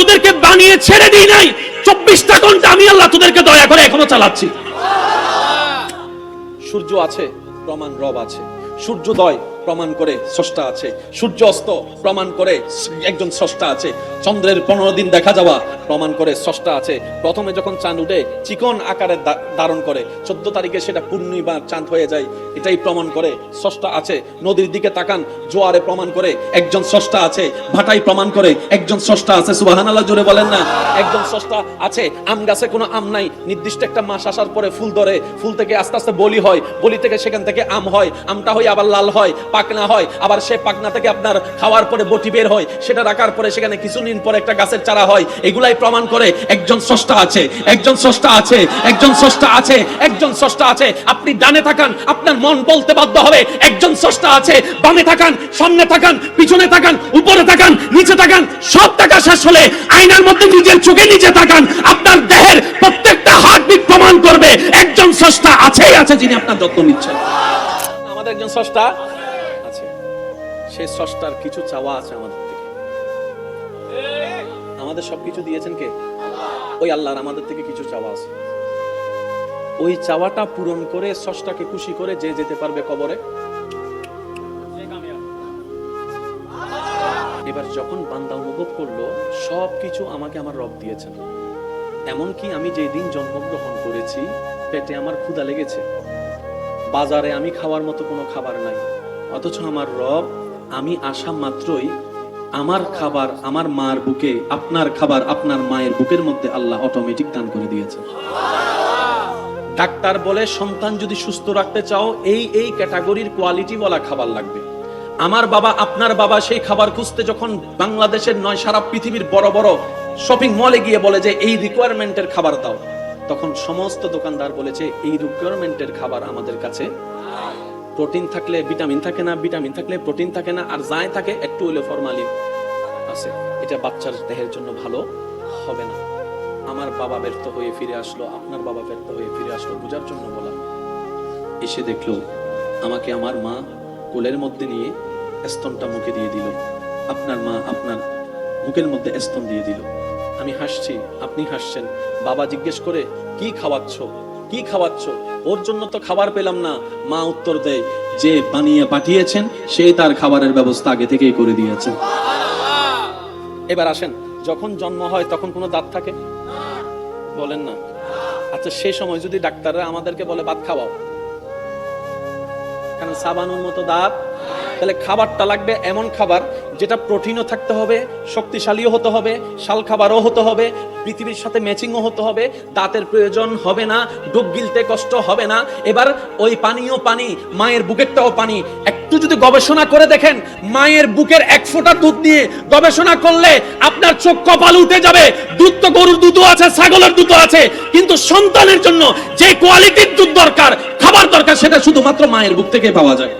তোদেরকে বানিয়ে ছেড়ে দিই নাই। চব্বিশটা ঘণ্টা আমি আল্লাহ তোদেরকে দয়া করে এখনও চালাচ্ছি। সূর্য আছে, প্রমাণ রব আছে। সূর্যোদয় প্রমাণ করে স্রষ্টা আছে। সূর্য অস্ত প্রমাণ করে একজন স্রষ্টা আছে। চন্দ্রের পনেরো দিন দেখা যাওয়া প্রমাণ করে স্রষ্টা আছে। প্রথমে যখন চাঁদ উঠে, চিকন আকারে ধারণ করে। চোদ্দ তারিখে সেটা পূর্ণিমা চাঁদ হয়ে যায়। এটাই প্রমাণ করে স্রষ্টা আছে। নদীর দিকে তাকান, জোয়ারে প্রমাণ করে একজন স্রষ্টা আছে। ভাটাই প্রমাণ করে একজন স্রষ্টা আছে। সুবাহান আল্লাহ জোরে বলেন না। একজন স্রষ্টা আছে, আম গাছে কোনো আম নাই। নির্দিষ্ট একটা মাস আসার পরে ফুল ধরে। ফুল থেকে আস্তে আস্তে বলি হয়। বলি থেকে সেখান থেকে আম হয়। আমটা হয়ে আবার লাল হয়। পাকনা হয়, আবার সে পাকনা থেকে আপনার খাওয়ার পরে বটি বের হয়, সেটা রাখার পরে সেখানে কিছুদিন পরে একটা গাছের চারা হয়। এগুলাই প্রমাণ করে একজন স্রষ্টা আছে, একজন স্রষ্টা আছে, একজন স্রষ্টা আছে, একজন স্রষ্টা আছে। আপনি ডানে থাকান, আপনার মন বলতে বাধ্য হবে, একজন স্রষ্টা আছে, বামে থাকান, সামনে থাকান, পিছনে থাকান, উপরে থাকান, নিচে থাকান, সব টাকা শেষ হলে আয়নার মধ্যে নিজের চোখে নিজে থাকান আপনার দেহের প্রত্যেকটা হার্টবিট প্রমাণ করবে, একজন স্রষ্টা আছেই আছে যিনি আপনার যত্ন নিচ্ছেন। আমাদের একজন স্রষ্টা সেই স্রষ্টার কিছু চাওয়া আছে আমাদের থেকে। আমাদের সবকিছু দিয়েছেন কে? ওই আল্লাহর আমাদের থেকে কিছু চাওয়া আছে। ওই চাওয়াটা পূরণ করে স্রষ্টাকে খুশি করে যে যেতে পারবে কবরে। এবার যখন বান্দা অনুভব করল সবকিছু আমাকে আমার রব দিয়েছেন। এমনকি আমি যেই দিন জন্মগ্রহণ করেছি, পেটে আমার ক্ষুধা লেগেছে। বাজারে আমি খাওয়ার মতো কোনো খাবার নাই। অথচ আমার রব আমি আসা মাত্রই আমার খাবার আমার মার বুকে, আপনার খাবার আপনার মায়ের বুকের মধ্যে আল্লাহ অটোমেটিক দান করে দিয়েছে। ডাক্তার বলে, সন্তান যদি সুস্থ রাখতে চাও, এই এই ক্যাটাগরির কোয়ালিটি বলা খাবার লাগবে। আমার বাবা, আপনার বাবা সেই খাবার খুঁজতে যখন বাংলাদেশের নয় সারা পৃথিবীর বড় বড় শপিং মলে গিয়ে বলে যে, এই রিকোয়ারমেন্টের খাবার দাও। তখন সমস্ত দোকানদার বলেছে, এই রিকোয়ারমেন্টের খাবার আমাদের কাছে প্রোটিন থাকলে ভিটামিন থাকে না ভিটামিন থাকলে প্রোটিন থাকে না, আর যাই থাকে, একটু হলে ফরমালিন আছে। এটা বাচ্চার দেহের জন্য ভালো হবে না। আমার বাবা ব্যর্থ হয়ে ফিরে আসলো, আপনার বাবা ব্যর্থ হয়ে ফিরে আসলো, বোঝার জন্য বলা। এসে দেখল, আমাকে আমার মা কোলের মধ্যে নিয়ে স্তনটা মুখে দিয়ে দিল। আপনার মা আপনার মুখের মধ্যে স্তন দিয়ে দিল। আমি হাসছি, আপনি হাসছেন। বাবা জিজ্ঞেস করে, কি খাওয়াচ্ছ? কি খাওয়াচ্ছ? ওর জন্য তো খাবার পেলাম না। মা উত্তর দেয়, যে বানিয়ে পাঠিয়েছেন সেই তার খাবারের ব্যবস্থা আগে থেকেই করে দিয়েছে। এবার আসেন, যখন জন্ম হয় তখন কোনো দাঁত থাকে? বলেন না। আচ্ছা সেই সময় যদি ডাক্তাররা আমাদেরকে বলে, ভাত খাওয়াও। কারণ সাবানুর মতো দাঁত? তাহলে খাবারটা লাগবে এমন খাবার যেটা প্রোটিনও থাকতে হবে, শক্তিশালীও হতে হবে, শাল খাবারও হতে হবে, পৃথিবীর সাথে ম্যাচিংও হতে হবে, দাঁতের প্রয়োজন হবে না, ডুব গিলতে কষ্ট হবে না। এবার ওই পানিও পানি, মায়ের বুকেরটাও পানি। একটু যদি গবেষণা করে দেখেন, মায়ের বুকের এক ফোঁটা দুধ নিয়ে গবেষণা করলে আপনার চোখ কপাল উঠে যাবে। দুধ তো গরুর দুধও আছে, ছাগলের দুধও আছে, কিন্তু সন্তানের জন্য যে কোয়ালিটির দুধ দরকার, খাবার দরকার, সেটা শুধুমাত্র মায়ের বুক থেকে পাওয়া যায়।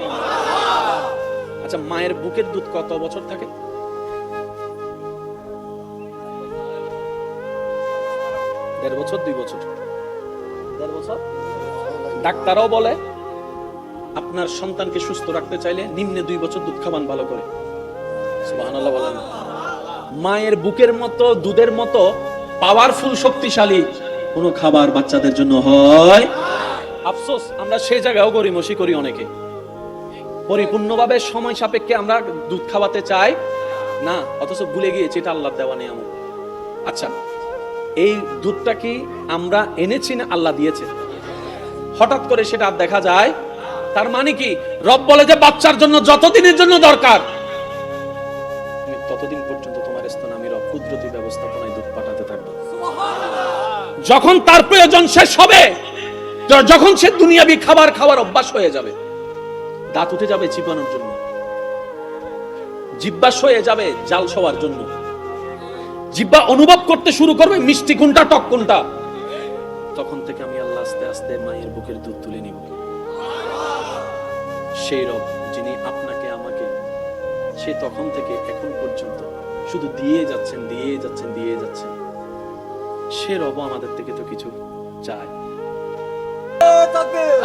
আচ্ছা মায়ের বুকের দুধ কত বছর থাকে? দেড় বছর, দুই বছর। দেড় বছর? ডাক্তারও বলে, আপনার সন্তানকে সুস্থ রাখতে চাইলে নিম্নে দুই বছর দুধ খাবান ভালো করে। মায়ের বুকের মতো, দুধের মতো পাওয়ারফুল শক্তিশালী কোনো খাবার বাচ্চাদের জন্য হয়? আফসোস, আমরা সেই জায়গাও গরিমসি করি অনেকে। পরিপূর্ণভাবে সময় সাপেক্ষে আমরা দুধ খাওয়াতে চাই। না, অথচ ভুলে গিয়েছি, এটা আল্লাহ দেওয়া নিয়ামত। আচ্ছা এই দুধটা কি আমরা এনেছি না আল্লাহ দিয়েছে? হঠাৎ করে সেটা আর দেখা যায়, তার মানে কি? রব বলে যে বাচ্চার জন্য যতদিনের জন্য দরকার। ততদিন পর্যন্ত তোমার স্তন আমি রব কুদরতি ব্যবস্থাপনায় দুধ পাঠাতে থাকব। যখন তার প্রয়োজন শেষ হবে যখন সে দুনিয়াবি খাবার খাওয়ার অভ্যাস হয়ে যাবে। দাঁত উঠে যাবে চিপানোর জন্য। জিব্বাস হয়ে যাবে জাল সবার জন্য। জিব্বা অনুভব করতে শুরু করবে মিষ্টি কোনটা, টক কোনটা। তখন থেকে আমি আল্লাহ আস্তে আস্তে মায়ের বুকের দুধ তুলে নিব। সেই রব যিনি আপনাকে, আমাকে, সে তখন থেকে এখন পর্যন্ত শুধু দিয়ে যাচ্ছেন দিয়ে যাচ্ছেন দিয়ে যাচ্ছেন। সে রব আমাদের থেকে তো কিছু চায়।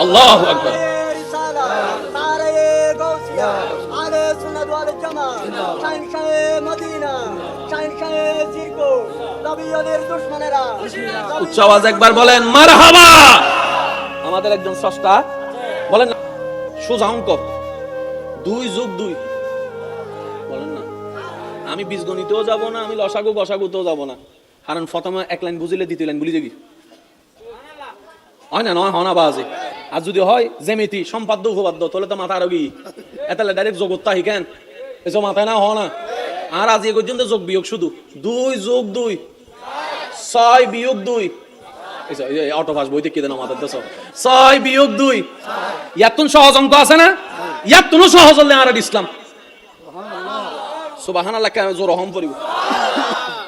আল্লাহ আকবার। আরে উচ্চ আওয়াজ একবার বলেন, মারহাবা! আমাদের একজন স্রষ্টা বলেন সোজা অঙ্ক, দুই যোগ দুই। বলেন না, আমি বীজগণিতেও যাব না, আমি লসাগু গসাগুতেও যাব না। কারণ প্রথমে এক লাইন বুঝিলে দ্বিতীয় লাইন বুঝি যাবি হয় না, নয় হনা বাজে। আর যদি হয় জেমিতি সম্পাদ্য, উপপাদ্য, তাহলে তো মাথা আরও কি? এতালে ডাইরেক্ট জগৎ কেন? এসব মাথায় না হ না? আর আজ এ পর্যন্ত যোগ বিয়োগ শুধু? দুই যোগ দুই। ছয় বিয়োগ দুই। অটো পাস বইতে কি দেন আমাদের দেশ। ছয় বিয়োগ দুই। ইয়াতুন সহজ অঙ্ক আছে না? ইয়াতুনও সহজ হলে আর ইসলাম। সুবাহান আল্লাহ জোর রহম করিব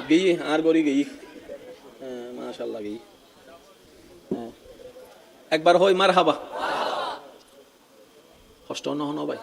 গেই, আর গরি গেই। মাশাল্লাহ গেই। একবার হই মার হাবা কষ্ট ন ভাই।